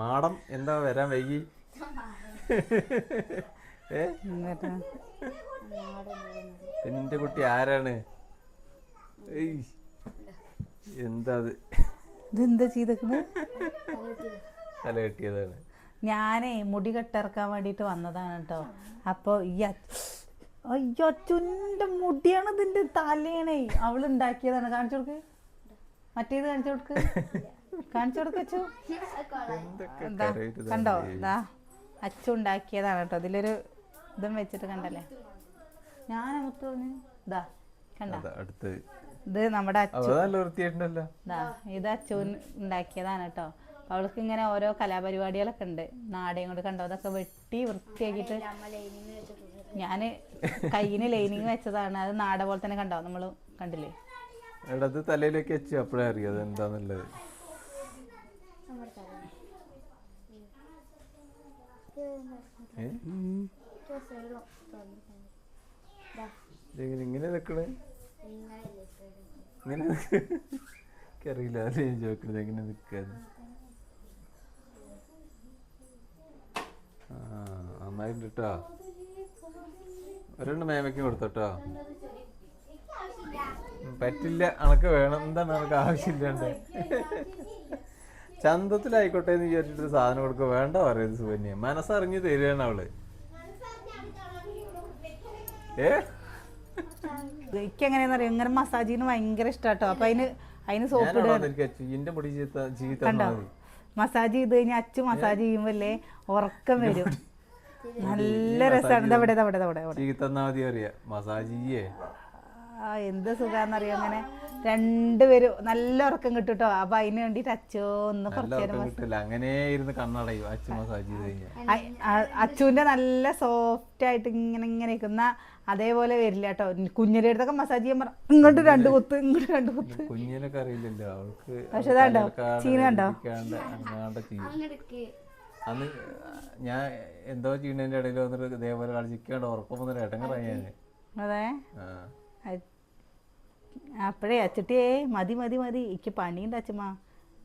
Madam എന്താ വരാൻ വൈകി? ഏ? നിന്റെ എന്റെ കുട്ടി ആരാണ്? എന്താ അത്? ഇതെന്താ ചെയ്തേക്കണ് തല കെട്ടിയതാണ്. ഞാനേ മുടി കെട്ടിറക്കാൻ വേണ്ടിട്ട് വന്നതാണ് കേട്ടോ അപ്പോൾ ഈ അയ്യോ അച്ഛന്റെ മുടിയാണ് ഇതിന്റെ തലേണേ. അവൾ ഉണ്ടാക്കിയതാണ് കാണിച്ചു കൊടുക്ക്. മറ്റേത് കാണിച്ചു കൊടുക്ക്. കാണിച്ചു കൊടുക്കച്ചു കണ്ടോ. ഇതാ അച്ചു ഉണ്ടാക്കിയതാണ് കേട്ടോ. ഇതിലൊരു ഇതും വെച്ചിട്ട് കണ്ടല്ലേ? ഞാൻ മുത്തു ഇതാ കണ്ട? അതാ അടുത്ത്. ഇത് നമ്മുടെ അച്ചു. ദാ ഇത് അച്ചു ഉണ്ടാക്കിയതാണ് കേട്ടോ. അവൾക്ക് ഇങ്ങനെ ഓരോ കലാപരിപാടികളൊക്കെ ഉണ്ട്. നാടകം കൊണ്ട് കണ്ടോ? അതൊക്കെ വെട്ടി വൃത്തിയാക്കിയിട്ട് ഞാൻ കയ്യിന് ലൈനിങ് വെച്ചതാണ്. അത് നാട പോലെ തന്നെ കണ്ടോ? നമ്മൾ കണ്ടില്ലേ? തലയിലേക്ക് വെച്ചു. അപ്പോഴേ അറിയാം എന്താന്നുള്ളത് ഏ? ഇതെങ്ങനെ ഇങ്ങനെ നിക്കണേ? ഇങ്ങനെ അറിയില്ല അത് ഞാൻ ചോദിക്കണത് എങ്ങനെ നിക്കാന്ന് ആ നന്നായിട്ടുണ്ട് കേട്ടോ ഒരെണ്ണം മേമയ്ക്ക് കൊടുത്തോട്ടോ. പറ്റില്ല അനക്ക് വേണം. എന്താണ് അനക്ക് ആവശ്യമില്ലാണ്ട്? ചന്തത്തിലായിക്കോട്ടെ എന്ന് വിചാരിച്ചിട്ട് സാധനം കൊടുക്കുക വേണ്ട പറയുന്നത് സുകന്യ. മനസ്സറിഞ്ഞ് തരികയാണ് അവൾ. ഏ? എനിക്ക് എങ്ങനെയാന്ന് അറിയാം? ഇങ്ങനെ മസാജിന് ഭയങ്കര ഇഷ്ടാട്ടോ. അപ്പൊ അതിന് അതിന് സോപ്പ് മുടി കണ്ടോ? മസാജ് ചെയ്ത് കഴിഞ്ഞാൽ അച്ഛൻ മസാജ് ചെയ്യുമ്പല്ലേ ഉറക്കം വരും. നല്ല രസമാണ്. ഇതവിടെ ഇതവിടെ ഇതവിടെ അവിടെ ചീത്തന്നാ മതി അറിയാ. മസാജ് ചെയ്യേ. ആ എന്ത് സുഖാന്നറിയോ അങ്ങനെ രണ്ടുപേരും നല്ല ഉറക്കം കിട്ടും കേട്ടോ അപ്പൊ അതിന് വേണ്ടിട്ട് അച്ചോ ഒന്ന് അച്ചുവിന്റെ നല്ല സോഫ്റ്റ് ആയിട്ട് ഇങ്ങനെ ഇങ്ങനെ നിൽക്കുന്ന അതേപോലെ വരില്ല കേട്ടോ. കുഞ്ഞിന്റെ അടുത്തൊക്കെ മസാജ് ചെയ്യാൻ പറ ഇങ്ങോട്ട് രണ്ട് കുത്ത് ഇങ്ങോട്ട് രണ്ട് കുത്ത്. കുഞ്ഞിനൊക്കെ അറിയില്ലല്ലോ. അവൾക്ക് പക്ഷെ ഇതാണ്ടോ, ചീന കണ്ടോ? അന്ന് ഞാൻ എന്തോ ചെയ്യുന്നതിന്റെ ഇടയിൽ വന്നിട്ട് ഇതേപോലെ കളിച്ചിക്കാണ്ട് ഉറക്കം വന്നിട്ട് ഇടങ്ങറായി അതെ അപ്പഴേ അച്ചട്ടിയേ മതി മതി മതി. എനിക്ക് പണിയുണ്ട് അച്ഛമ്മ.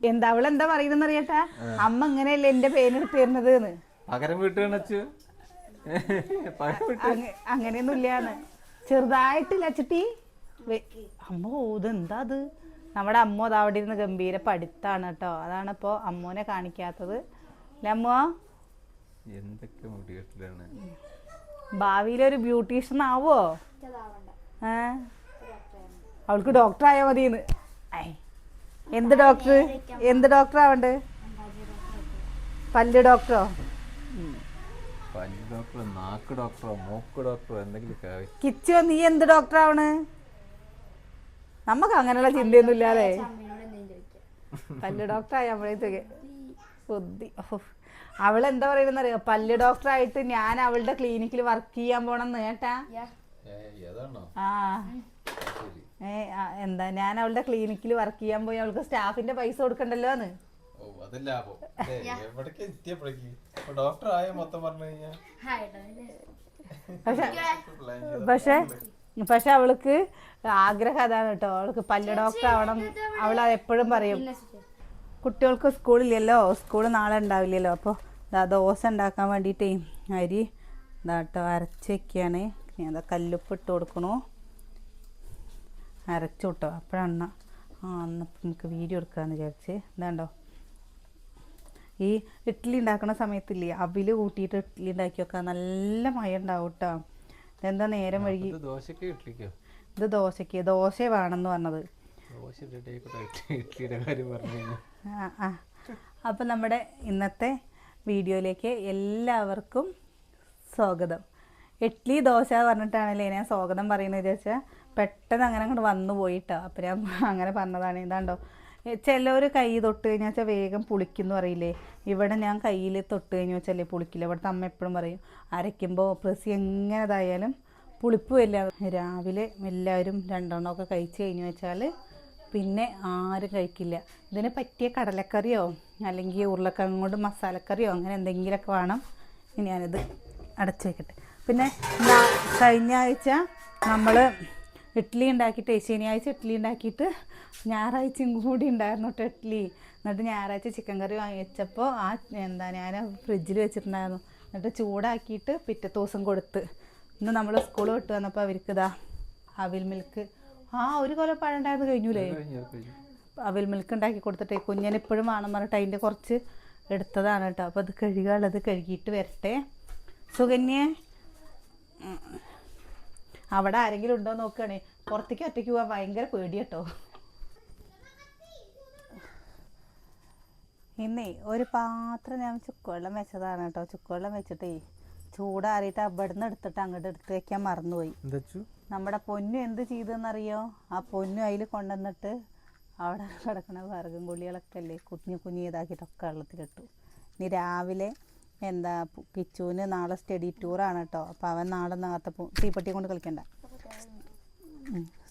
എന്താ അവളെന്താ പറയുന്നെന്ന് അറിയട്ടാ? അമ്മ ഇങ്ങനെയല്ലേ എന്റെ പേരെടുത്ത് തരുന്നത് പകരം വീട്ടുകയാണ് അച്ചു പകരം വീട്ട് അങ്ങ- അങ്ങനെയൊന്നും ഇല്ലാന്ന് ചെറുതായിട്ടില്ല അച്ചട്ടി. അമ്മോ ഇതെന്താ അത്? നമ്മുടെ അമ്മ അത് അവിടെ ഇരുന്ന് ഗംഭീര പഠിത്താണ് കേട്ടോ. അതാണ് ഇപ്പോ അമ്മോനെ കാണിക്കാത്തത്. അല്ലേ അമ്മോ? എന്തൊക്കെ മുടി ഭാവിയിലൊരു ബ്യൂട്ടീഷ്യൻ ആവോ? ഏ? അവൾക്ക് ഡോക്ടർ ആയാൽ മതിയെന്ന് എന്ന് എന്ത് ഡോക്ടർ? എന്ത് ഡോക്ടർ ആവണ്ട് പല്ല് ഡോക്ടറോ? പല്ല് ഡോക്ടറോ നാക്ക് ഡോക്ടറോ മൂക്ക് ഡോക്ടറോ എന്തെങ്കിലും ആയി. കിച്ചോ നീ എന്ത് ഡോക്ടർ ആവണ് നമുക്ക് അങ്ങനെയുള്ള ചിന്തയൊന്നും ഇല്ലാതെ പല്ല് ഡോക്ടർ ആയി നമ്മളേക്ക് ബുദ്ധി എന്താ പറയുന്നത് പറയുന്നറിയോ? പല്ല് ഡോക്ടർ ആയിട്ട് ഞാൻ അവളുടെ ക്ലിനിക്കിൽ വർക്ക് ചെയ്യാൻ പോണെന്ന് കേട്ടാ. ആ, എന്താ ഞാൻ അവളുടെ ക്ലിനിക്കിൽ വർക്ക് ചെയ്യാൻ പോയി അവൾക്ക് സ്റ്റാഫിന്റെ പൈസ കൊടുക്കണ്ടല്ലോ എന്ന്. ഓ അത് ലാഭം. എവിടേക്ക് എത്തിയപ്പോഴേക്ക് ഡോക്ടർ ആയ മൊത്തം പറഞ്ഞു കഴിഞ്ഞാൽ പക്ഷെ പക്ഷെ പക്ഷെ അവൾക്ക് ആഗ്രഹം അതാണ് കേട്ടോ അവൾക്ക് പല്ല് ഡോക്ടർ ആവണം. അവൾ അത് എപ്പോഴും പറയും. കുട്ടികൾക്ക് സ്കൂളില്ലല്ലോ സ്കൂൾ നാളെ ഉണ്ടാവില്ലല്ലോ. അപ്പോൾ ഇതാ ദോശ ഉണ്ടാക്കാൻ വേണ്ടിയിട്ടേ അരി ഇതാട്ടോ കേട്ടോ അരച്ച് വെക്കുകയാണ്. അതാ കല്ലുപ്പ് ഇട്ട് കൊടുക്കണു. അരച്ചു കേട്ടോ. അപ്പോഴാണ് ആ അന്ന് നമുക്ക് വീഡിയോ എടുക്കാമെന്ന് വിചാരിച്ച്. ഇതാണ്ടോ? ഈ ഇഡ്ഡലി ഉണ്ടാക്കുന്ന സമയത്തില്ലേ അവിൽ കൂട്ടിയിട്ട് ഇഡ്ഡലി ഉണ്ടാക്കി വെക്കാം. നല്ല മഴ ഉണ്ടാവും കേട്ടോ ഇതെന്താ നേരം വഴുകി ഇത് ദോശക്ക് ഇത് ദോശയ്ക്ക് ദോശ വേണമെന്ന് പറഞ്ഞത്. ആ അപ്പം നമ്മുടെ ഇന്നത്തെ വീഡിയോയിലേക്ക് എല്ലാവർക്കും സ്വാഗതം. ഇഡ്ഡലി ദോശ പറഞ്ഞിട്ടാണല്ലേ ഞാൻ സ്വാഗതം പറയുന്നത് വിചാരിച്ചാൽ പെട്ടെന്ന് അങ്ങനെ അങ്ങോട്ട് വന്നു പോയിട്ടോ. അപ്പം ഞാൻ അങ്ങനെ പറഞ്ഞതാണ് ഇതാണ്ടോ ചിലവർ കൈ തൊട്ട് കഴിഞ്ഞാൽ വെച്ചാൽ വേഗം പുളിക്കുന്നു പറയില്ലേ? ഇവിടെ ഞാൻ കയ്യിൽ തൊട്ട് കഴിഞ്ഞു വെച്ചാലേ പുളിക്കില്ല. ഇവിടുത്തെ അമ്മ എപ്പോഴും പറയും അരയ്ക്കുമ്പോൾ പ്രസി എങ്ങനെ ഇതായാലും പുളിപ്പ് വരില്ല. രാവിലെ എല്ലാവരും രണ്ടെണ്ണമൊക്കെ കഴിച്ച് കഴിഞ്ഞു വെച്ചാൽ പിന്നെ ആരും കഴിക്കില്ല. ഇതിന് പറ്റിയ കടലക്കറിയോ അല്ലെങ്കിൽ ഉരുളക്കിഴങ്ങ് കൊണ്ട് മസാലക്കറിയോ അങ്ങനെ എന്തെങ്കിലുമൊക്കെ വേണം. ഇനി ഞാനിത് അടച്ചു വെക്കട്ടെ. പിന്നെ കഴിഞ്ഞ ആഴ്ച നമ്മൾ ഇഡ്ഡലി ഉണ്ടാക്കിയിട്ട് ശനിയാഴ്ച ഇഡ്ഡലി ഉണ്ടാക്കിയിട്ട് ഞായറാഴ്ചയും കൂടി ഉണ്ടായിരുന്നു കേട്ടോ ഇഡ്ഡലി എന്നിട്ട് ഞായറാഴ്ച ചിക്കൻ കറി വാങ്ങി വെച്ചപ്പോൾ ആ എന്താ ഞാൻ ഫ്രിഡ്ജിൽ വെച്ചിട്ടുണ്ടായിരുന്നു. എന്നിട്ട് ചൂടാക്കിയിട്ട് പിറ്റേ ദിവസം കൊടുത്ത്. ഇന്ന് നമ്മൾ സ്കൂൾ വിട്ട് വന്നപ്പോൾ അവർക്ക് ഇതാ അവിൽ മിൽക്ക് ആ ഒരു കൊല്ലം പഴം ഉണ്ടായിരുന്നു കഴിഞ്ഞൂലേ? കഴിഞ്ഞു, കഴിഞ്ഞു. അവിൽ മിൽക്ക് ഉണ്ടാക്കി കൊടുത്തിട്ടേ കുഞ്ഞിന് ഇപ്പോഴും വേണം പറഞ്ഞിട്ട് അതിന്റെ കുറച്ച് എടുത്തതാണ് കേട്ടോ. അപ്പോൾ അത് കഴുകാനുള്ളത് കഴുകിയിട്ട് വരട്ടെ. സുകന്യെ. അവിടെ ആരെങ്കിലും ഉണ്ടോ നോക്കുകയാണേ. പുറത്തേക്ക് ഒറ്റയ്ക്ക് പോകാൻ ഭയങ്കര പേടി കേട്ടോ ഇന്നേ ഒരു പാത്രം ഞാൻ ചുക്കുവെള്ളം വെച്ചതാണ് കേട്ടോ ചുക്കുവെള്ളം വെച്ചിട്ടേ ചൂടാറിയിട്ട് അവിടുന്ന് എടുത്തിട്ട് അങ്ങോട്ട് എടുത്ത് വെക്കാൻ മറന്നുപോയി. നമ്മുടെ പൊന്നു എന്ത് ചെയ്തെന്നറിയോ? ആ പൊന്നു അതിൽ കൊണ്ടുവന്നിട്ട് അവിടെ കിടക്കുന്ന വിറകും കുളികളൊക്കെ അല്ലേ കുഞ്ഞു കുഞ്ഞു ഇതാക്കിയിട്ടൊക്കെ വെള്ളത്തിലിട്ടു. ഇനി രാവിലെ എന്താ കിച്ചുവിന് നാളെ സ്റ്റഡി ടൂറാണ് കേട്ടോ അപ്പോൾ അവൻ നാളെ നേരത്തെ പോകും തീപ്പെട്ടി കൊണ്ട് കളിക്കണ്ട.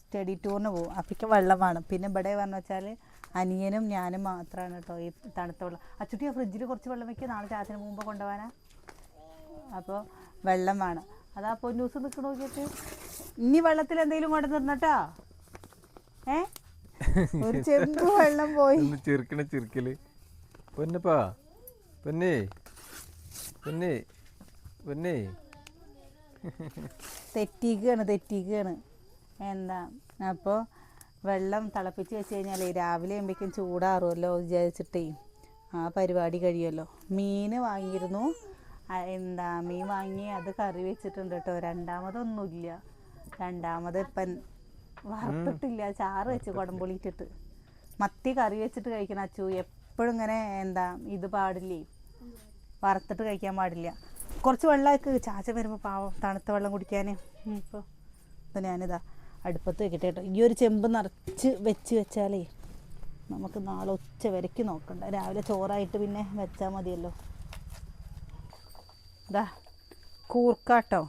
സ്റ്റഡി ടൂറിന് പോകും അപ്പിക്ക് വെള്ളം വേണം. പിന്നെ ഇവിടെ പറഞ്ഞു വെച്ചാൽ അനിയനും ഞാനും മാത്രമാണ് കേട്ടോ ഈ തണുത്ത വെള്ളം. അച്ചുട്ടി ആ ഫ്രിഡ്ജിൽ കുറച്ച് വെള്ളം വെക്കുക നാളെ ചാത്തിന് മുമ്പ് കൊണ്ടുപോകാനാ അപ്പോൾ വെള്ളം വേണം. അതാ പൊന്നൂസ് നിൽക്കണ നോക്കിയിട്ട്. ഇനി വെള്ളത്തിൽ എന്തെങ്കിലും കൊണ്ട് നിന്നട്ടോ ഏ? ഒരു ചെമ്പ് വെള്ളം പോയി. ചെറുക്കണ ചെറുക്കൽ. പൊന്നപ്പാ. പൊന്നേ. പൊന്നേ പൊന്നേ തെറ്റിക്കുകയാണ് തെറ്റിക്കുകയാണ് എന്താ? അപ്പോൾ വെള്ളം തിളപ്പിച്ച് വെച്ച് കഴിഞ്ഞാൽ രാവിലെ ആകുമ്പോഴേക്കും ചൂടാറുമല്ലോ വിചാരിച്ചിട്ടേ. ആ പരിപാടി കഴിയുമല്ലോ മീൻ വാങ്ങിയിരുന്നു. എന്താ മീൻ വാങ്ങി അത് കറി വെച്ചിട്ടുണ്ട് കേട്ടോ. രണ്ടാമതൊന്നുമില്ല. രണ്ടാമത് ഇപ്പം വറുത്തിട്ടില്ല. ചാറ് വെച്ച് കുടംപൊളിയിട്ടിട്ട്. മത്തി കറി വെച്ചിട്ട് കഴിക്കണ അച്ചു എപ്പോഴും ഇങ്ങനെ എന്താ ഇത് പാടില്ലേ? വറുത്തിട്ട് കഴിക്കാൻ പാടില്ല. കുറച്ച് വെള്ളമൊക്കെ ചാച്ച വരുമ്പോൾ പാവം തണുത്ത വെള്ളം കുടിക്കാൻ ഇപ്പോൾ അപ്പോൾ ഞാനിതാ അടുപ്പത്ത് വെക്കട്ടെ കേട്ടോ. ഈ ഒരു ചെമ്പ് നിറച്ച് വെച്ച് വെച്ചാലേ നമുക്ക് നാളെ ഉച്ച വരയ്ക്ക് നോക്കണ്ട. രാവിലെ ചോറായിട്ട് പിന്നെ വെച്ചാൽ മതിയല്ലോ. ഇതാ കൂർക്കാട്ടോ.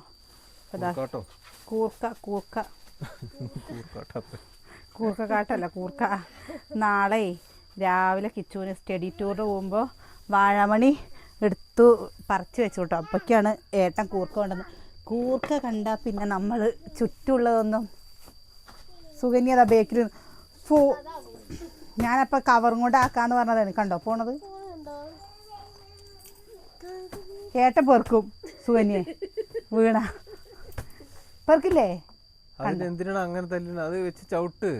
ഇതാ കൂർക്ക കൂർക്ക. കൂർക്ക കാട്ടല്ല കൂർക്ക. നാളെ രാവിലെ കിച്ചുവിന് സ്റ്റഡി ടൂറിന് പോകുമ്പോൾ വാഴമണി എടുത്തു പറിച്ച് വെച്ചു കേട്ടോ അപ്പൊക്കെയാണ് ഏട്ടൻ കൂർക്ക കൊണ്ടുവന്ന് കൂർക്ക കണ്ടാൽ പിന്നെ നമ്മൾ ചുറ്റുമുള്ളതൊന്നും സുകന്യത ബേക്കിൽ ഫോ ഞാനപ്പോൾ കവറും കൊണ്ട് ആക്കാന്ന് പറഞ്ഞതാണ് കണ്ടോ പോണത്? ഏട്ടൻ പെറുക്കും സുകന്യെ വീണ. പെറുക്കില്ലേ? അതിന് എന്തിനാണ് അങ്ങനെ തല്ലുന്നത്? അത് വെച്ച് ചവിട്ട്.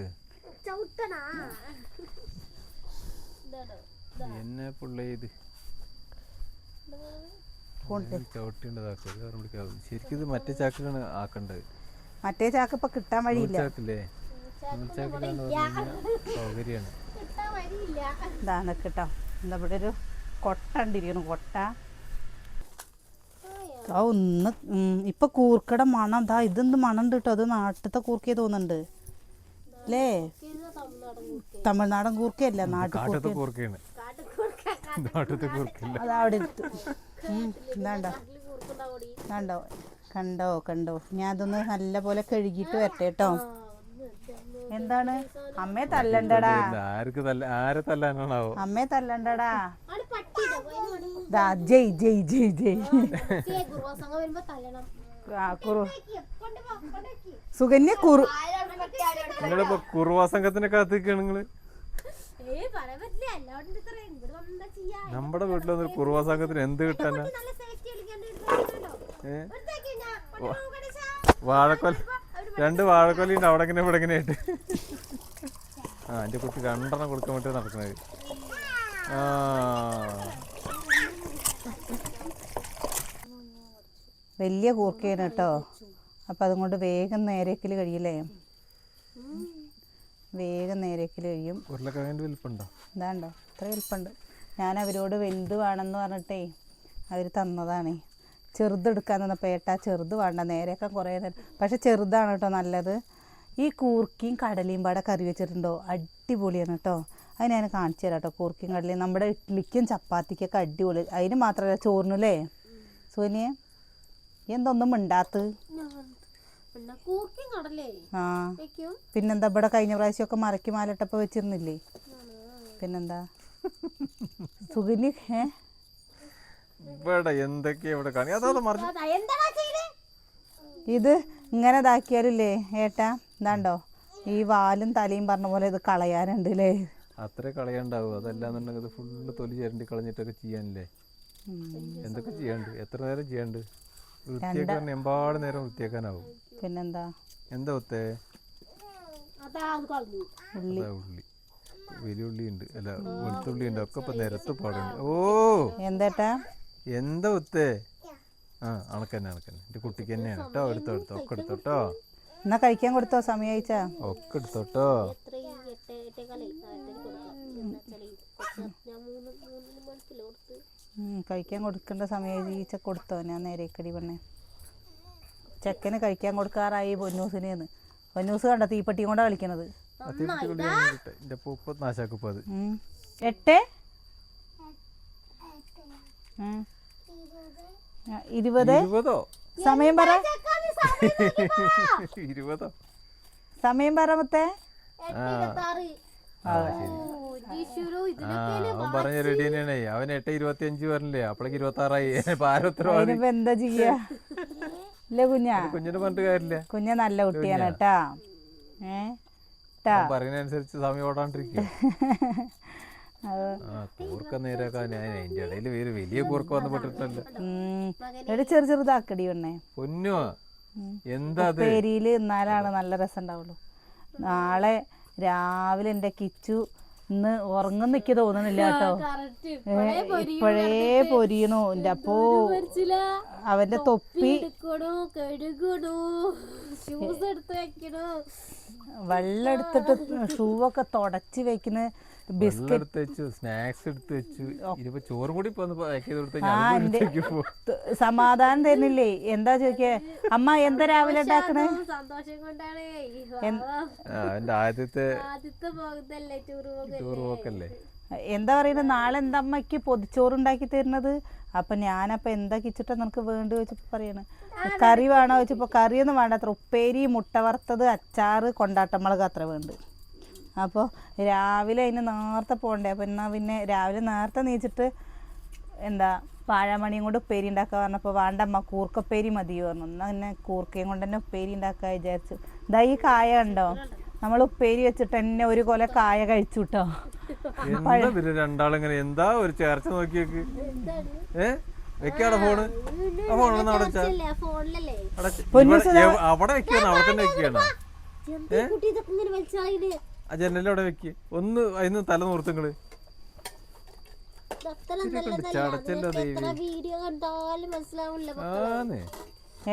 എന്നെ പിള്ളേ ഇത്. ശരിക്കും ഇത് മറ്റേ ചാക്കിലാണ് ആക്കേണ്ടത്. മറ്റേ ചാക്ക് ഇപ്പൊ കിട്ടാൻ വഴിയില്ല. ഇതാണ് കേട്ടോ. എന്താ ഇവിടെ ഒരു കൊട്ട കൊട്ട. ആ ഒന്ന് ഇപ്പൊ കൂർക്കട മണം ദാ ഇതെന്ത് മണം കിട്ടോ അത് നാട്ടിലത്തെ കൂർക്കയെ തോന്നുന്നുണ്ട്. അല്ലേ തമിഴ്നാടൻ കൂർക്ക. കൂർക്കയല്ല? നാട്ടു കാട്ടത്തെ കൂർക്കയാണ്. അത് അവിടെ എടുത്തു. ഉം, ഇതാണ്ടോ? കണ്ടോ കണ്ടോ കണ്ടോ? ഞാൻ അതൊന്ന് നല്ല പോലെ കഴുകിയിട്ട് വരട്ടെ കേട്ടോ. എന്താണ്? അമ്മേ തല്ലണ്ടടാ. ആർക്ക് തല്ല ആരെ തല്ലാനാണാവോ? അമ്മയെ തല്ലണ്ടടാ. ജയ് ജയ് ജയ് ജയ്. സുഗന്യ വരുമ്പോ തല്ലണം. ആ കുറു സുകന്യ നിങ്ങളിപ്പോ കുറുവാ കാത്തിക്കാണ് നിങ്ങൾ. ഏ പറയാൻ പറ്റില്ല എല്ലാവരും നമ്മുടെ വീട്ടിൽ ഒരു കുറുവ സംഘത്തിന് എന്ത് കിട്ടാനാ? ഏ. വാഴക്കൊല രണ്ട് വാഴക്കൊലയുണ്ട് അവിടെ ഇങ്ങനെ ഇവിടെ ഇങ്ങനെ ആയിട്ട്. ആ എന്റെ കുട്ടി രണ്ടെണ്ണം കൊടുക്കാൻ വേണ്ടി നടക്കുന്നത്. ആ. വലിയ കൂർക്കയാണ് കേട്ടോ. അപ്പം അതുകൊണ്ട് വേഗം നേരേക്കിൽ കഴിയില്ലേ? വേഗം നേരേക്കിൽ കഴിയും. ഉരുളക്കിഴങ്ങിന്റെ വലിപ്പുണ്ടോ? ഇതാണ്ടോ? ഇത്ര എളുപ്പമുണ്ട് ഞാൻ അവരോട് വലുത് വേണമെന്ന് പറഞ്ഞിട്ടേ അവർ തന്നതാണേ. ചെറുതെടുക്കാൻ തന്നപ്പോൾ ഏട്ടാ ചെറുത് വേണ്ട നേരെയൊക്കെ കുറേ നേരം പക്ഷെ ചെറുതാണ് കേട്ടോ നല്ലത്. ഈ കൂർക്കിയും കടലയും പാടെ കറി വെച്ചിട്ടുണ്ടോ? അടിപൊളിയാണ് കേട്ടോ. അത് ഞാൻ കാണിച്ചു തരാം കേട്ടോ കൂർക്കിയും കടലയും. നമ്മുടെ ഇഡ്ഡലിക്കും ചപ്പാത്തിക്കൊക്കെ അടിപൊളി. അതിന് മാത്രമല്ല ചോറിനല്ലേ? സോനിയെ എന്തൊന്നും മിണ്ടാത്ത്? ആ. പിന്നെന്താ? ഇവിടെ കഴിഞ്ഞ പ്രാവശ്യമൊക്കെ മറക്കി മാലിട്ടപ്പോൾ വെച്ചിരുന്നില്ലേ? പിന്നെന്താ? സുഗന്യ ഏ ഇവിടെ എന്തൊക്കെയാ ഇവിടെ കാണി? അതാ മറിഞ്ഞു ഇത് ഇങ്ങനെ ഇതാക്കിയാലില്ലേ ഏട്ടാ? ഇതാണ്ടോ? ഈ വാലും തലയും പറഞ്ഞ പോലെ ഇത് കളയാനുണ്ട് അല്ലേ അത്രേ കളയാണ്ടാവും? അതല്ലാന്നുണ്ടെങ്കിൽ ഇത് ഫുള്ള് തൊലി ചേരണ്ടി കളഞ്ഞിട്ടൊക്കെ ചെയ്യാനില്ലേ? എന്തൊക്കെ ചെയ്യാണ്ട്? എത്ര നേരം ചെയ്യാണ്ട്? വൃത്തിയാക്കാൻ എമ്പാട് നേരം വൃത്തിയാക്കാനാവും. പിന്നെന്താ? എന്താ ഒത്തേ? ഉള്ളി. ഉണ്ട് അല്ല വെളുത്തുള്ളിയുണ്ട്. ഒക്കെ ഇപ്പൊ നിരത്ത് പാടുണ്ട്. ഓ! എന്തേട്ടാ? എന്താ ഒത്തേ ആ അണക്കന്നെ അണക്കന്നെ എന്റെ കുട്ടിക്ക് തന്നെയാണ്. കേട്ടോ എടുത്തോ എടുത്തോ. ഒക്കെ എടുത്തോ കേട്ടോ എന്നാ കഴിക്കാൻ കൊടുത്തോ? സമയം അയച്ചാ ഒക്കെ എടുത്തോ കൊടുത്ത് കഴിക്കാൻ കൊടുക്കേണ്ട സമയം ഈച്ച കൊടുത്തോ? ഞാൻ നേരേക്കടി പെണ്ണെ. ചെക്കന് കഴിക്കാൻ കൊടുക്കാറായി പൊന്നൂസിനെന്ന് പൊന്നൂസ് കണ്ട? തീപ്പെട്ടിയും കൊണ്ടാണ് കളിക്കണത്. എട്ട്? ഇരുപത്. സമയം പറ. ഇരുപതോ? സമയം പറ മുത്തേ പറഞ്ഞ റെഡി തന്നെയാണ് അവൻ എട്ട് ഇരുപത്തി അഞ്ച് പറഞ്ഞില്ലേ? അപ്പളേക്ക് ഇരുപത്തി ആറായി എന്താ ചെയ്യാ? കുഞ്ഞാ? കുഞ്ഞിനെ പറഞ്ഞിട്ട് കാര്യമില്ല. കുഞ്ഞ നല്ല കുട്ടിയാണ് കേട്ടാ. ഏ? ട്ടാ അവൻ പറയുന്നതനുസരിച്ച് സമയം ഓടാണ്ടിരിക്കും കൂർക്ക നേരാക്കാൻ ഞാൻ അതിന്റെ ഇടയിൽ വേറെ വലിയ കൂർക്ക വന്ന്. ഒരു ചെറു ചെറുതാക്കടി പെണ്ണേ പൊന്നോ എന്താ പേരിയിൽ എന്നാലാണ് നല്ല രസം ഉണ്ടാവുള്ളൂ നാളെ രാവിലെ എന്റെ കിച്ചു ഇന്ന് ഉറങ്ങുന്നിക്ക് തോന്നണില്ല കേട്ടോ. ഇപ്പോഴേ പൊരിയണു. എന്റെ അപ്പോ അവന്റെ തൊപ്പി വെള്ളം എടുത്തിട്ട് ഷൂവൊക്കെ തുടച്ച് വെക്കുന്ന എടുത്ത് സ്നാക്സ് എടുത്ത് വെച്ചു. ഇനിയിപ്പോ ചോറും കൂടി സമാധാനം തരുന്നില്ലേ? എന്താ ചോദിക്കേ? അമ്മ എന്താ രാവിലെ ഉണ്ടാക്കണേ? സന്തോഷം കൊണ്ടാണ്. എന്റെ ആദ്യത്തെ ടൂർ പോക്കല്ലേ എന്താ പറയുന്നത് നാളെ എന്താ അമ്മയ്ക്ക് പൊതിച്ചോറുണ്ടാക്കി തരുന്നത്? അപ്പൊ ഞാനപ്പൊ എന്താ കിച്ചിട്ടാ നിനക്ക് വേണ്ടി വെച്ചപ്പോ പറയണ്. കറി വേണോ വെച്ചപ്പോ കറിയൊന്നും വേണ്ട. അത്ര ഉപ്പേരി മുട്ട വറുത്തത് അച്ചാറ് കൊണ്ടാട്ടമുളക് അത്ര വേണ്ട. അപ്പോൾ രാവിലെ അതിന് നേരത്തെ പോകണ്ടേ അപ്പോൾ എന്നാൽ പിന്നെ രാവിലെ നേരത്തെ നീച്ചിട്ട് എന്താ വാഴമണിയും കൊണ്ട് ഉപ്പേരി ഉണ്ടാക്കുക പറഞ്ഞപ്പോൾ വേണ്ടമ്മ കൂർക്കപ്പേരി മതിയോ പറഞ്ഞു. എന്നാൽ പിന്നെ കൂർക്കയും കൊണ്ട് തന്നെ ഉപ്പേരി ഉണ്ടാക്കുക വിചാരിച്ചു. ഇതാ ഈ കായ ഉണ്ടോ നമ്മൾ ഉപ്പേരി വെച്ചിട്ട് തന്നെ ഒരു കൊല കായ കഴിച്ചു കേട്ടോ രണ്ടാളിങ്ങനെ എന്താ ഒരു ചേർച്ച നോക്കിയേക്ക്? ഏ? വെക്കാടെ ഫോണ്? ആ ഫോണൊന്ന് അവിടെ അവിടെ അവിടെ വെക്കാണ്? അവിടെ തന്നെ വെക്കാണ്? ആ ജനലിൽ അവിടെ വെക്ക്. ഒന്ന് അതിന് തല നോർത്തുങ്ങൾ.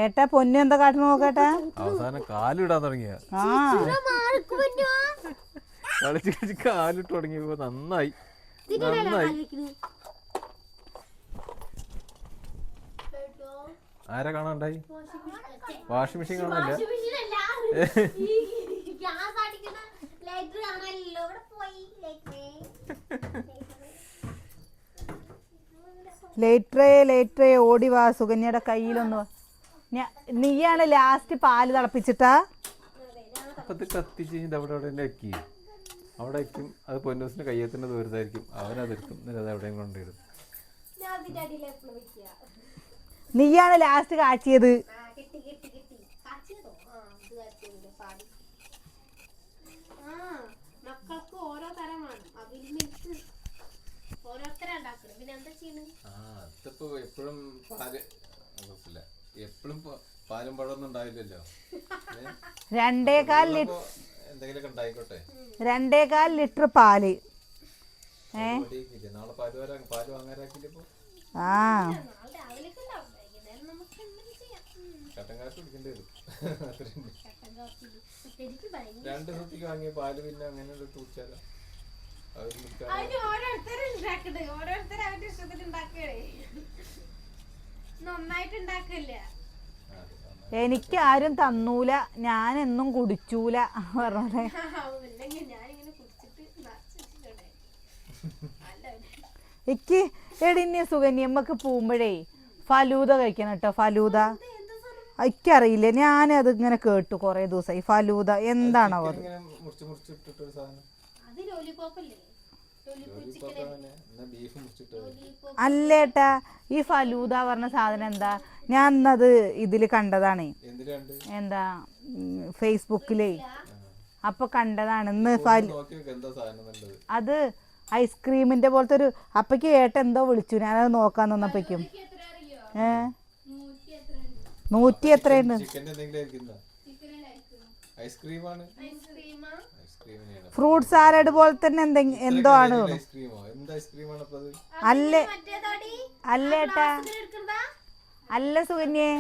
ഏട്ടാ പൊന്നു എന്താ നോക്കട്ടാ അവസാനം കാലിടാൻ തുടങ്ങിയ. കളിച്ച് കളിച്ച് കാലിട്ട് തുടങ്ങിയപ്പോ നന്നായി. നന്നായി. ആരാ കാണാണ്ടായി? വാഷിംഗ് മെഷീൻ കാണാനില്ല ലേറ്ററേ ലേറ്ററേ ഓടി വാ. സുകന്യയുടെ കയ്യിലൊന്ന്. നീയാണ് ലാസ്റ്റ് പാൽ തിളപ്പിച്ചിട്ടാ? അത് കത്തിച്ച് അവിടെ അവിടെ തന്നെ വെക്കി അവിടെ വെക്കും അത് പൊന്നൂസിന്റെ കയ്യത്തിന്റെ ദൂരത്തായിരിക്കും അവനതെടുക്കും അത് എവിടെയും കൊണ്ടിടും നീയാണ് ലാസ്റ്റ് കാച്ചിയതോ ആ ഇത് കാച്ചിയതിന്റെ പാടി ആ മക്കൾക്ക് ഓരോ തരം വേണം അവിൽ മിൽക്ക് ഓരോരുത്തരാ ഉണ്ടാക്കുന്നത് പിന്നെ എന്താ ചെയ്യുന്നത് ആ അതിപ്പോ എപ്പോഴും പാൽ എപ്പോഴും പാലും പഴമൊന്നും ഉണ്ടാവില്ലല്ലോ. രണ്ടേകാൽ ലിറ്റർ എന്തെങ്കിലുമൊക്കെ ഉണ്ടായിക്കോട്ടെ. രണ്ടേകാൽ ലിറ്റർ പാൽ. ആ. രണ്ട് ദിവസത്തേക്ക് വാങ്ങിയ പാൽ പിന്നെ അങ്ങനെ തൂച്ചാലോ അതിന് ഓരോരുത്തരും ഉണ്ടാക്കണത് ഓരോരുത്തരും അവരുടെ ഇഷ്ടത്തിന് ഉണ്ടാക്കണേ നന്നായിട്ട് ഉണ്ടാക്കില്ല. എനിക്ക് ആരും തന്നൂല. ഞാൻ എന്നും കുടിച്ചൂല. പറഞ്ഞെ ഇല്ലെങ്കിൽ എടിഞ്ഞ എനിക്ക് എടിന്നെ സുകന്യമ്മക്ക് പോകുമ്പോഴേ ഫലൂത കഴിക്കണം കേട്ടോ ഫലൂത എനിക്കറിയില്ല ഞാനത് ഇങ്ങനെ കേട്ടു കുറേ ദിവസമായി ഫലൂത എന്താണോ അത്? ഇങ്ങനെ മുറിച്ച് മുറിച്ച് ഇട്ടിട്ട് സാധനം. അത് ലോലിപോപ്പല്ലേ അല്ലേട്ടാ ഈ ഫലൂദ പറഞ്ഞ സാധനം എന്താ? ഞാൻ അന്നത് ഇതിൽ കണ്ടതാണ് എന്താ ഫേസ്ബുക്കിലേ. അപ്പൊ കണ്ടതാണ് ഇന്ന് അത് ഐസ്ക്രീമിന്റെ പോലത്തെ ഒരു അപ്പക്ക് ഏട്ട എന്തോ വിളിച്ചു. ഞാനത് നോക്കാൻ അറിയോ? ഏ? നൂറ്റി എത്ര നൂറ്റി എത്രയുണ്ട്? ഐസ്ക്രീമാണ്. ഫ്രൂട്ട് സാലഡ് പോലെ തന്നെ എന്തെങ്കിലും എന്തോ ആണ്. അല്ലേ ഐസ്ക്രീമോ എന്ത് ഐസ്ക്രീമാണ് അല്ലേ? മറ്റേതാടി? അല്ലേട്ടാ അല്ല സുകന്യേ?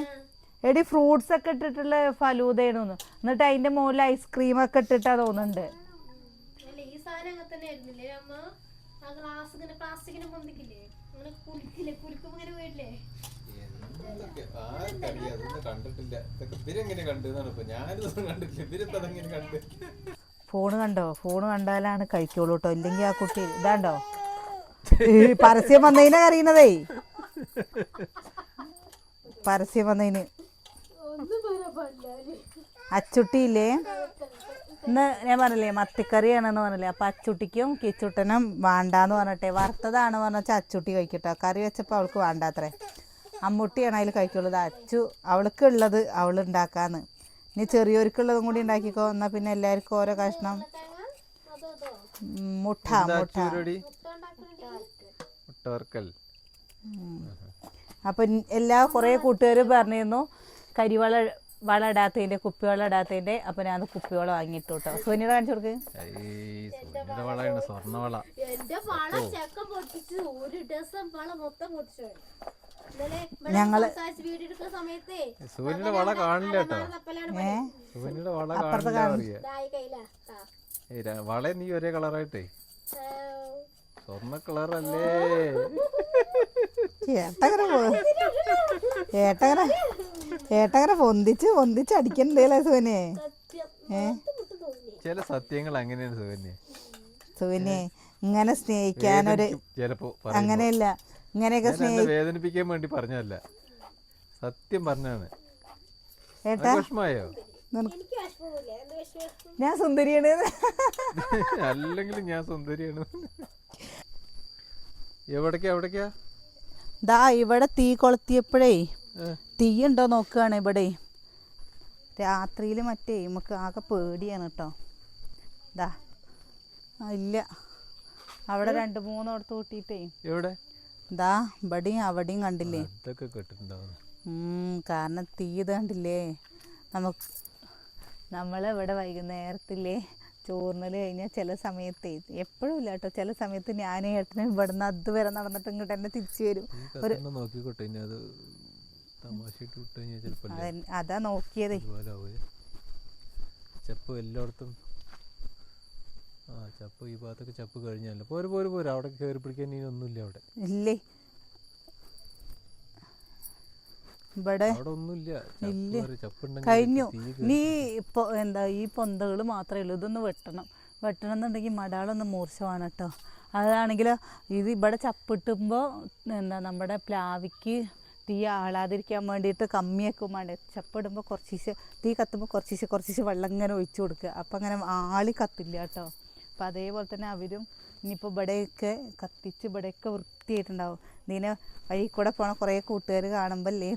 എടി ഫ്രൂട്ട്സ് ഒക്കെ ഇട്ടിട്ടുള്ള ഫലൂതയാണ് തോന്നുന്നു. എന്നിട്ട് അതിന്റെ മുകളിൽ ഐസ്ക്രീം ഒക്കെ ഇട്ടിട്ടാ തോന്നുന്നുണ്ട്. കണ്ടിട്ടില്ല. ഇവരെങ്ങനെ കണ്ടു എന്നാണ് ഇപ്പൊ? ഞാനിതൊന്നും കണ്ടിട്ടില്ല. ഇവരിപ്പതെങ്ങനെ കണ്ട്? ഫോണ് കണ്ടോ? ഫോണ് കണ്ടാലാണ് കഴിക്കുള്ളൂ കേട്ടോ ഇല്ലെങ്കിൽ ആ കുട്ടി ഇതാണ്ടോ? പരസ്യം വന്നതിനെ അറിയണതേ. പരസ്യം വന്നതിന്. അച്ചുട്ടിയില്ലേ? ഇന്ന് ഞാൻ പറഞ്ഞില്ലേ മത്തിക്കറിയാണെന്ന് പറഞ്ഞില്ലേ. അപ്പൊ അച്ചുട്ടിക്കും കിച്ചുട്ടനും വേണ്ടാന്ന് പറഞ്ഞിട്ടെ. വറുത്തതാണ് പറഞ്ഞാൽ അച്ചുട്ടി കഴിക്കട്ടോ. കറി വെച്ചപ്പോൾ അവൾക്ക് വേണ്ടാത്രേ. അമ്മുട്ടിയാണ് അതിൽ കഴിക്കുള്ളത് അച്ചു അവൾക്ക് ഉള്ളത് അവൾ ഉണ്ടാക്കാന്ന്. ഇനി ചെറിയവർക്കുള്ളതും കൂടി ഉണ്ടാക്കിക്കോ. എന്നാ പിന്നെ എല്ലാവർക്കും ഓരോ കഷ്ണം. മുട്ട മുട്ട. അപ്പൊ എല്ലാ കുറേ കൂട്ടുകാരും പറഞ്ഞിരുന്നു കരിവള വള ഇടാത്തതിന്റെ കുപ്പിവള ഇടാത്തതിന്റെ അപ്പം ഞാൻ കുപ്പിവള വാങ്ങിയിട്ടു കേട്ടോ സോനിയുടെ കാണിച്ചു കൊടുക്ക്. സ്വർണവള ഞങ്ങൾ സൂര്യന്റെ എടുക്കുന്ന സമയത്തേ സൂര്യയുടെ വള കാണില്ല കേട്ടോ. വള കാണില്ല വള നീ ഒരേ കളറായിട്ടേ. സ്വർണ കളറല്ലേ? ഏട്ടകര ഏട്ടകര ഏട്ടകര ഏട്ടങ്ങനെ പൊന്തിച്ച് പൊന്തിച്ച് അടിക്കണ്ടേലേ സുവനെ? ചില സത്യങ്ങൾ അങ്ങനെയാണ് സുവനെ. സുവനെ ഇങ്ങനെ സ്നേഹിക്കാനൊരു ചിലപ്പോ അങ്ങനെയല്ല. ഇങ്ങനെയൊക്കെ സ്നേഹി വേദനിപ്പിക്കാൻ വേണ്ടി പറഞ്ഞല്ല സത്യം പറഞ്ഞാണ് ഏട്ടാ? വിഷമായോ ഞാൻ സുന്ദരിയാണ്. അല്ലെങ്കിലും ഞാൻ സുന്ദരിയാണ്. എവിടേക്കാ എവിടേക്കാ? ദാ ഇവിടെ തീ കൊളുത്തിയപ്പോഴേ തീയുണ്ടോ തീ ഉണ്ടോ നോക്കുകയാണ് ഇവിടെ. രാത്രിയിൽ മറ്റേ നമുക്ക് ആകെ പേടിയാണ് കേട്ടോ ദാ ഇല്ല. അവിടെ രണ്ട് മൂന്നിടത്ത് കൂട്ടിയിട്ടേ എവിടെ? ദാ ഇവിടെയും അവിടെയും കണ്ടില്ലേ? കാരണം തീ ഇത് കണ്ടില്ലേ? നമുക്ക് നമ്മളിവിടെ വൈകുന്നേരത്തില്ലേ ചോറിനൽ കഴിഞ്ഞാൽ ചില സമയത്ത് എപ്പോഴും ഇല്ല കേട്ടോ. ചില സമയത്ത് ഞാനും ഏട്ടനും ഇവിടുന്ന് അതുവരെ നടന്നിട്ട് ഇങ്ങോട്ട് തന്നെ തിരിച്ചു വരും. നോക്കിക്കോട്ടെ അത് തമാശയിട്ട് വിട്ട് കഴിഞ്ഞാൽ ചിലപ്പോ അതാ നോക്കിയതേ. ചപ്പ് എല്ലായിടത്തും ആ ചപ്പ് ഈ ഭാഗത്തൊക്കെ ചപ്പ് കഴിഞ്ഞല്ലോ പോര് പോര് പോര്. അവിടെ കയറി പിടിക്കാൻ ഇനി ഒന്നുമില്ല അവിടെ. ഇല്ലേ? ഇവിടെ അവിടെ ഒന്നുമില്ല. കഴിഞ്ഞു. നീ ഇപ്പൊ എന്താ ഈ പൊന്തകൾ മാത്രമേ ഉള്ളൂ. ഇതൊന്ന് വെട്ടണം. വെട്ടണം എന്നുണ്ടെങ്കിൽ മടാളൊന്ന് മൂർച്ചമാണ് കേട്ടോ. അതാണെങ്കിൽ ഇത് ഇവിടെ ചപ്പിട്ടുമ്പോ എന്താ നമ്മുടെ പ്ലാവിക്ക് തീ ആളാതിരിക്കാൻ വേണ്ടിയിട്ട് കമ്മിയാക്കും വേണ്ടേ ചപ്പിടുമ്പോൾ കുറച്ചിശ് തീ കത്തുമ്പോൾ കുറച്ചിശ് കുറച്ചിശ് വെള്ളം ഇങ്ങനെ ഒഴിച്ചു കൊടുക്കുക. അപ്പം അങ്ങനെ ആളി കത്തില്ല കേട്ടോ. അപ്പം അതേപോലെ തന്നെ അവരും ഇനിയിപ്പോൾ ഇവിടെയൊക്കെ കത്തിച്ച് ഇവിടെയൊക്കെ വൃത്തിയായിട്ടുണ്ടാവും. ഇതിനെ വഴി കൂടെ പോണ കുറേ കൂട്ടുകാർ കാണുമ്പോൾ അല്ലേ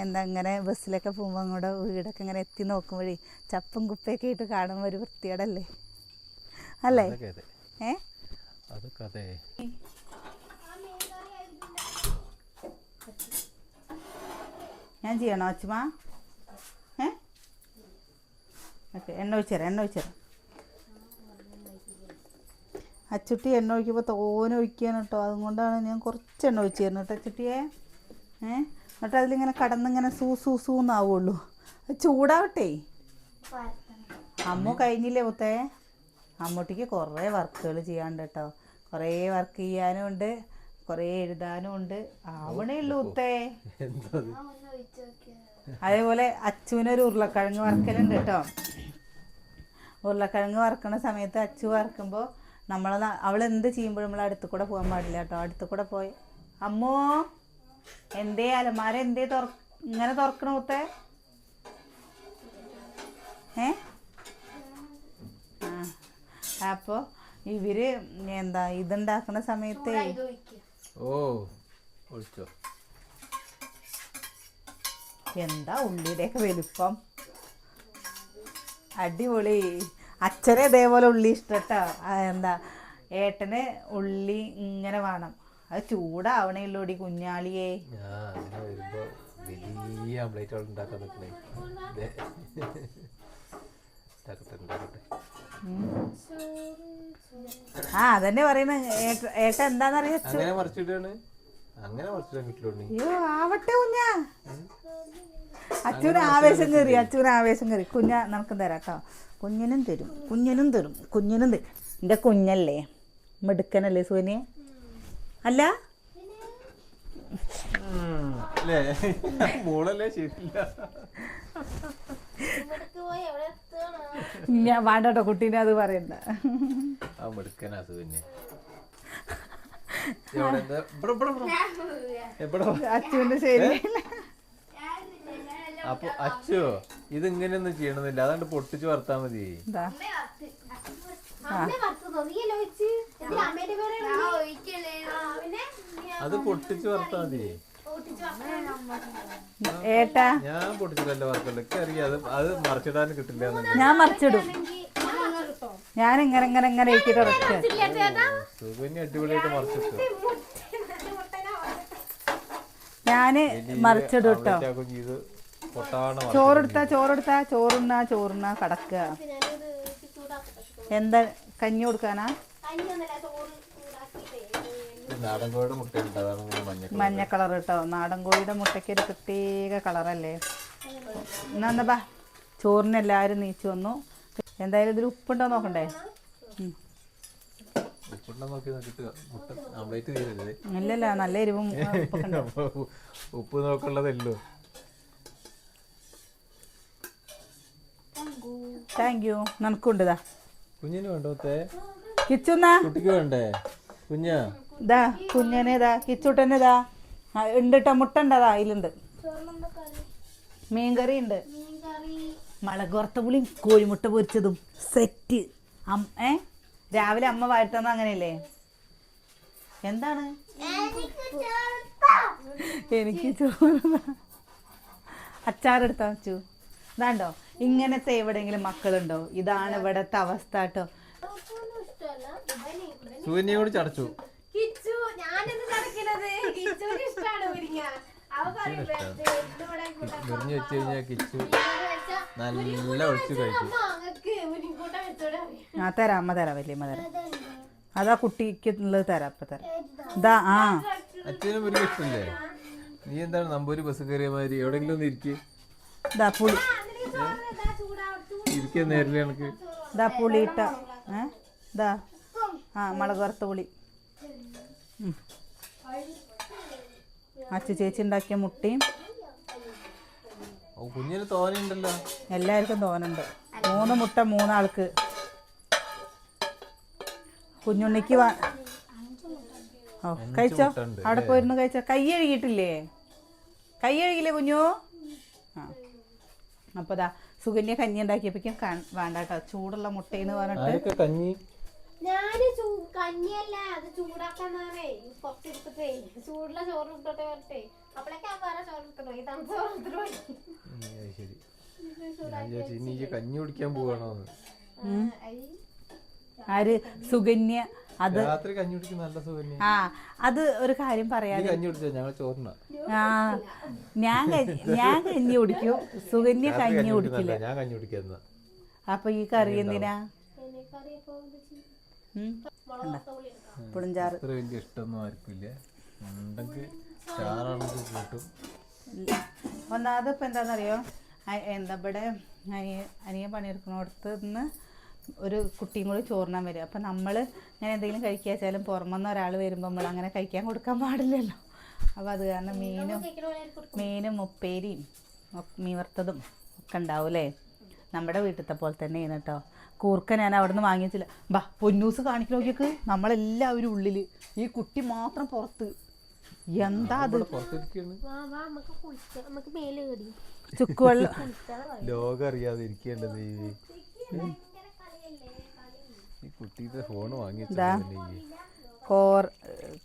എന്താ ഇങ്ങനെ ബസ്സിലൊക്കെ പോകുമ്പോൾ അങ്ങോട്ട് വീടൊക്കെ ഇങ്ങനെ എത്തി നോക്കുമ്പോഴേ ചപ്പും കുപ്പയൊക്കെ ആയിട്ട് കാണുമ്പോൾ ഒരു വൃത്തിയോടല്ലേ അല്ലേ? ഏ? ഞാൻ ചെയ്യണോ അച്ചുമ ഏ? ഓക്കെ എണ്ണ ഒഴിച്ചുതരാം എണ്ണ ഒഴിച്ചുതരാം അച്ചുട്ടി എണ്ണ ഒഴിക്കുമ്പോൾ തോനെ ഒഴിക്കുകയാണ് കേട്ടോ. അതുകൊണ്ടാണ് ഞാൻ കുറച്ച് എണ്ണ ഒഴിച്ചു തരുന്നത് കേട്ടോ അച്ചുട്ടിയെ. ഏ? എന്നിട്ട് അതിലിങ്ങനെ കടന്നിങ്ങനെ സൂ സൂ സൂന്നാവുള്ളൂ അത് ചൂടാവട്ടെ. അമ്മ കഴിഞ്ഞില്ലേ മുത്തേ? അമ്മൂട്ടിക്ക് കുറേ വർക്കുകൾ ചെയ്യാണ്ട് കേട്ടോ. കുറേ വർക്ക് ചെയ്യാനും ഉണ്ട്. കുറേ എഴുതാനും ഉണ്ട്. ആവണേ ഉള്ളൂ മുത്തേ. അതേപോലെ അച്ചുവിനൊരു ഉരുളക്കിഴങ്ങ് വറക്കലുണ്ട് കേട്ടോ. ഉരുളക്കിഴങ്ങ് വറക്കണ സമയത്ത് അച്ചു വറക്കുമ്പോൾ നമ്മൾ അവൾ എന്ത് ചെയ്യുമ്പോഴും നമ്മൾ അടുത്ത് കൂടെ പോകാൻ പാടില്ല കേട്ടോ. അടുത്ത് കൂടെ പോയി. അമ്മോ എന്തേ അലമാര എന്തേ തുറ ഇങ്ങനെ തുറക്കണ മുത്തേ? ഏ? ആ അപ്പോൾ ഇവർ എന്താ ഇതുണ്ടാക്കുന്ന സമയത്ത് ഓ ഒഴിച്ചോ എന്താ ഉള്ളിയുടെയൊക്കെ വലുപ്പം? അടിപൊളി. അച്ഛനെ ഇതേപോലെ ഉള്ളി ഇഷ്ടട്ടോ. എന്താ ഏട്ടന് ഉള്ളി ഇങ്ങനെ വേണം. അത് ചൂടാവണേ ഉള്ളൂടി കുഞ്ഞാളിയെ വലിയ ഉണ്ടാക്കാൻ നിൽക്കണേ ആ അതന്നെ പറയുന്ന. ഏട്ട ഏട്ട എന്താന്നറിയ അങ്ങനെ മറിച്ചിട്ടാണ്. അങ്ങനെ മറിച്ചിടാൻ അയ്യോ ആവട്ടെ കുഞ്ഞാ. അച്ഛന് ആവേശം കയറി അച്ഛന് ആവേശം കയറി കുഞ്ഞ നമുക്ക് തരാം കേട്ടോ കുഞ്ഞിനും തരും. കുഞ്ഞിനും തരും. കുഞ്ഞിനും തരും. എന്റെ കുഞ്ഞല്ലേ? മിടുക്കനല്ലേ സൂനിയെ? അല്ല? ഞാൻ വേണ്ടട്ടോ കുട്ടീനെ അത് പറയണ്ട. ആ മെടുക്കനാ അത് പിന്നെ എവിടെ എന്താ? ഇവിടെ, ഇവിടെ, ഇവിടെ. എവിടെ? അച്ഛന്റെ ശരി അപ്പൊ അച്ചോ ഇത് ഇങ്ങനെയൊന്നും ചെയ്യണമെന്നില്ല അതാണ്ട് പൊട്ടിച്ച് വറുത്താ മതി. അത് പൊട്ടിച്ചു വറുത്താ മതി. ഏട്ടാ. ഞാൻ പൊട്ടിച്ചിട്ടല്ല എനിക്ക് അറിയാം. അത് അത് മറിച്ചിടാൻ കിട്ടില്ല ഞാൻ മറിച്ചിടും. ഞാൻ ഇങ്ങനെ ഇങ്ങനെ ഇങ്ങനെ ഇട്ടിട്ട് അടിപൊളിയായിട്ട് മറിച്ചിട്ടു. മുട്ട- മുട്ടനെ വറുത്തിട്ട്. ഞാൻ മറിച്ചിടും കേട്ടോ ചോറെടുത്താ ചോറെടുത്താ ചോറുണ്ണ ചോറുണ്ണ കടക്കുക. ചൂടാക്കട്ടെ. എന്താ കഞ്ഞി കൊടുക്കാനാ? മഞ്ഞ മഞ്ഞ കളർ കേട്ടോ നാടൻ കോഴിയുടെ മുട്ടയ്ക്ക് ഒരു പ്രത്യേക കളറല്ലേ. എന്നാ എന്നാ ബാ. ചോറിന് എല്ലാവരും നീച്ചു വന്നു. എന്തായാലും ഇതിൽ ഉപ്പുണ്ടോ നോക്കണ്ടേ? ഇല്ലല്ല നല്ല എരിവും ഉപ്പ് നോക്കുള്ളതല്ലോ താങ്ക് യു നമുക്കുണ്ട് ഇതാ കുഞ്ഞിന് വേണ്ടോത്തെ കിച്ചുന്നാ? കുട്ടിക്ക് വേണ്ടേ? കുഞ്ഞാ? ഇതാ കുഞ്ഞനെ ഇതാ കിച്ചുട്ടനെ ഇതാ ആ, ഉണ്ട് മുട്ട ഉണ്ട് അതാ അതിലുണ്ട്? മീൻകറി ഉണ്ട്. മുളക് വറുത്ത പുളിയും കോഴിമുട്ട പൊരിച്ചതും സെറ്റ്. ഏ? രാവിലെ അമ്മ വാഴ്ത്തന്ന അങ്ങനെയല്ലേ? എന്താണ്? എനിക്ക് ചോറ് അച്ചാറെടുത്താ വെച്ചു. ഇതാണ്ടോ? ഇങ്ങനത്തെ എവിടെയെങ്കിലും മക്കളുണ്ടോ? ഇതാണ് ഇവിടത്തെ അവസ്ഥ കേട്ടോ. സുകന്യോട് ചടച്ചു. കിച്ചു ഞാനെന്ത് ചടക്കണത്? കിച്ചുവിന് ഇഷ്ടമാണ് മുരിങ്ങ അവ പറയും "വെറുതെ ഇതിലൂടെ കൂട്ടാൻ മുറിഞ്ഞു വെച്ച് കഴിഞ്ഞാൽ കിച്ചു നല്ല ഒഴിച്ചു കഴിക്കും. ആ തരാം അമ്മ തരാം വലിയമ്മ തരാം. അതാ കുട്ടിക്ക് ഉള്ളത് തരാം അപ്പൊ തരാം. ഇതാ ആ. അച്ഛനും മുരുക ഇഷ്ടല്ലേ നീ എന്താണ് നമ്പൂര് ബസ് കയറിയ മാതിരി? എവിടെങ്കിലും ഒന്ന് ഇരിക്കേ. ഇതാ പുളി. ഇരിക്കാൻ നേരില്ല എനിക്ക്. ഇതാ പുളിയിട്ട ഏ? ഇതാ ആ മുളക് വറുത്ത പുളി. അച്ചു ചേച്ചി ഉണ്ടാക്കിയ മുട്ടയും ഓ കുഞ്ഞിന് തോനെയുണ്ടല്ലോ. എല്ലാവർക്കും തോനുണ്ട്. മൂന്ന് മുട്ട മൂന്നാൾക്ക്. കുഞ്ഞുണ്ണിക്ക് വാ ഓ കഴിച്ചോ? അവിടെ പോയിരുന്നു കഴിച്ചോ? കൈ കഴുകിയിട്ടില്ലേ? കൈ കഴുകില്ലേ കുഞ്ഞു? അപ്പോൾ ദാ സുകന്യ കഞ്ഞി ഉണ്ടാക്കിയപ്പോഴേക്കും വേണ്ട കേട്ടോ. ചൂടുള്ള മുട്ടയെന്ന് പറഞ്ഞിട്ട് കഞ്ഞി? ഞാൻ കഞ്ഞിയല്ല അത് ചൂടാക്കാന്നാണേ. ചൂടുള്ള ചോറ് ഇട്ടോട്ടെ വരട്ടെ അപ്പോഴേക്ക് ആ വേറെ ചോറ് എടുത്തോ ഈ തണുത്ത ചോറ് എടുത്തിട്ട് പോയി. ഉം, അത് ശരി. ഇനി ഈ കഞ്ഞി കുടിക്കാൻ പോവാണോ. ആര്? സുകന്യ അത് രാത്രി കഞ്ഞി കുടിക്കുന്ന നല്ല സുകന്യ ആ അത് ഒരു കാര്യം നീ പറയാതെ കഞ്ഞി കുടിച്ചാ? ഞങ്ങൾ ചോറിന. ആ ഞാൻ കഞ്ഞി- ഞാൻ കഞ്ഞി കുടിക്കും. സുകന്യ കഞ്ഞി കുടിക്കില്ല. ഞാൻ കഞ്ഞി കുടിക്കുന്ന അപ്പൊ ഈ കറി എന്തിനാ? പിന്നെ എന്താന്നറിയോ എന്ത് ചെയ്യും? ഉം. മുളക് വറുത്ത പുളി എടുക്കാം. പുളിഞ്ചാറ്. അത്ര വലിയ ഇഷ്ടമൊന്നും ആർക്കില്ല. ഉണ്ടെങ്കിൽ ചാറാണെങ്കിൽ കൂട്ടും. ഒന്നാമത് ഇപ്പം എന്താണെന്നറിയോ അ- എന്താ ഇവിടെ അനിയ പണിയെടുക്കുന്നിടത്ത് നിന്ന് ഒരു കുട്ടിയും കൂടി ചോറിനാൻ വരും അപ്പം നമ്മൾ ഇങ്ങനെ എന്തെങ്കിലും കഴിക്കുക വെച്ചാലും പുറമെന്ന് ഒരാൾ വരുമ്പോൾ നമ്മൾ അങ്ങനെ കഴിക്കാൻ കൊടുക്കാൻ പാടില്ലല്ലോ. അപ്പോൾ അത് കാരണം മീനും. മീനും ഉപ്പേരിയും ഒക്കെ മീൻ വറുത്തതും ഒക്കെ ഉണ്ടാവൂലേ നമ്മുടെ വീട്ടിലത്തെ പോലെ തന്നെയാണ് കേട്ടോ. കൂർക്ക ഞാൻ അവിടെ നിന്ന് വാങ്ങിച്ചില്ല. ബാ പൊന്നൂസ് കാണിക്കുന്ന നോക്കിയൊക്കെ. നമ്മളെല്ലാവരും ഉള്ളിൽ ഈ കുട്ടി മാത്രം പുറത്ത്. എന്താ അത്? ഇവിടെ പുറത്തിരിക്കാണ് വാ വാ നമുക്ക് കുളിക്കാം. നമുക്ക് മേൽ കടി ചുക്കുവെള്ളം. ലോകം അറിയാതെ ഇരിക്കേണ്ടത് ഈ കുട്ടിയുടെ ഫോൺ വാങ്ങി കോർ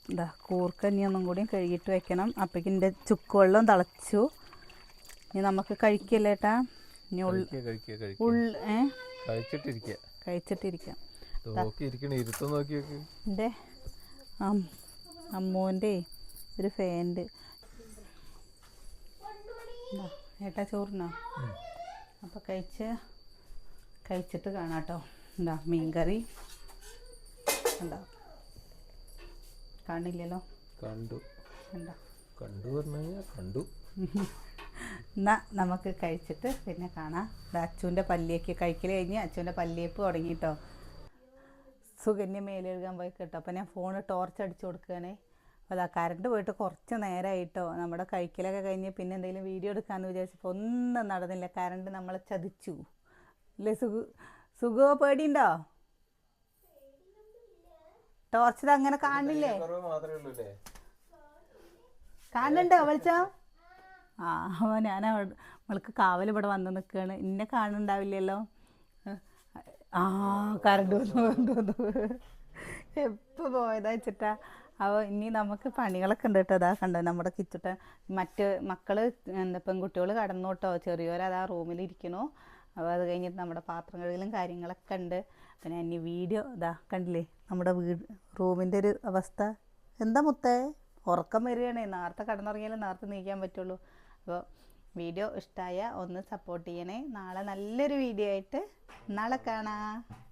എന്താ കൂർക്കഞ്ഞി ഒന്നും കൂടി കഴുകിയിട്ട് വെക്കണം. അപ്പോഴേക്കും എന്റെ ചുക്കുവെള്ളം തിളച്ചു. ഇനി നമുക്ക് കഴിക്കല്ലേ ഏട്ടാ? ഇനി ഉൾ ഏ? കഴിച്ചിട്ടിരിക്കാം. എന്റെ അമ്മൂന്റെ ഒരു ഫാൻഡ്. ഏട്ടാ ചോറിനോ? അപ്പോൾ കഴിച്ച് കഴിച്ചിട്ട് കാണാട്ടോ. കേട്ടോ എന്താ മീൻകറി. എന്താ കാണില്ലല്ലോ? കണ്ടു. എന്താ കണ്ടു പറഞ്ഞു കണ്ടു. എന്നാ നമുക്ക് കഴിച്ചിട്ട് പിന്നെ കാണാം. അച്ഛന്റെ അച്ചുവിന്റെ പല്ലിയൊക്കെ കഴിക്കൽ കഴിഞ്ഞ് അച്ചുവിന്റെ പല്ലിയപ്പ് തുടങ്ങി കേട്ടോ സുകന്യ മേലെഴുകാൻ പോയി കേട്ടോ. അപ്പോൾ ഞാൻ ഫോണ് ടോർച്ച് അടിച്ചു കൊടുക്കുകയാണേ. അപ്പോൾ അതാ കറണ്ട് പോയിട്ട് കുറച്ച് നേരമായിട്ടോ നമ്മുടെ കഴിക്കലൊക്കെ കഴിഞ്ഞ് പിന്നെ എന്തെങ്കിലും വീഡിയോ എടുക്കാമെന്ന് വിചാരിച്ചപ്പോൾ ഒന്നും നടന്നില്ല. കറണ്ട് നമ്മളെ ചതിച്ചു. അല്ലേ സുഖു സുഖമോ പേടിയുണ്ടോ? ടോർച്ച് അങ്ങനെ കാണില്ലേ? കാണുന്നുണ്ടോ വിളിച്ചോ? ആ ഞാൻ അവൾക്ക് കാവൽ ഇവിടെ വന്ന് നിൽക്കുകയാണ് ഇന്നെ കാണുന്നുണ്ടാവില്ലല്ലോ? ആ കറണ്ട് വന്നു വന്നു. എപ്പോൾ പോയതാ വെച്ചിട്ടാ? അപ്പോൾ ഇനി നമുക്ക് പണികളൊക്കെ ഉണ്ട് കേട്ടോ. അതാ കണ്ടോ നമ്മുടെ കിച്ചിട്ട് മറ്റ് മക്കൾ എന്താ പെൺകുട്ടികൾ കടന്നു കേട്ടോ റൂമിൽ ഇരിക്കണു അപ്പോൾ അത് കഴിഞ്ഞിട്ട് നമ്മുടെ പാത്രം കഴുകലും കാര്യങ്ങളൊക്കെ ഉണ്ട്. പിന്നെ അന്യ വീഡിയോ ഇതാ കണ്ടില്ലേ? നമ്മുടെ വീട് റൂമിന്റെ ഒരു അവസ്ഥ. എന്താ മുത്തേ? ഉറക്കം വരികയാണേ. നേരത്തെ കടന്നുറങ്ങിയാലേ നേരത്തെ നീക്കാൻ പറ്റുള്ളൂ. അപ്പോൾ വീഡിയോ ഇഷ്ടമായ ഒന്ന് സപ്പോർട്ട് ചെയ്യണേ. നാളെ നല്ലൊരു വീഡിയോ ആയിട്ട് നാളെ കാണാം.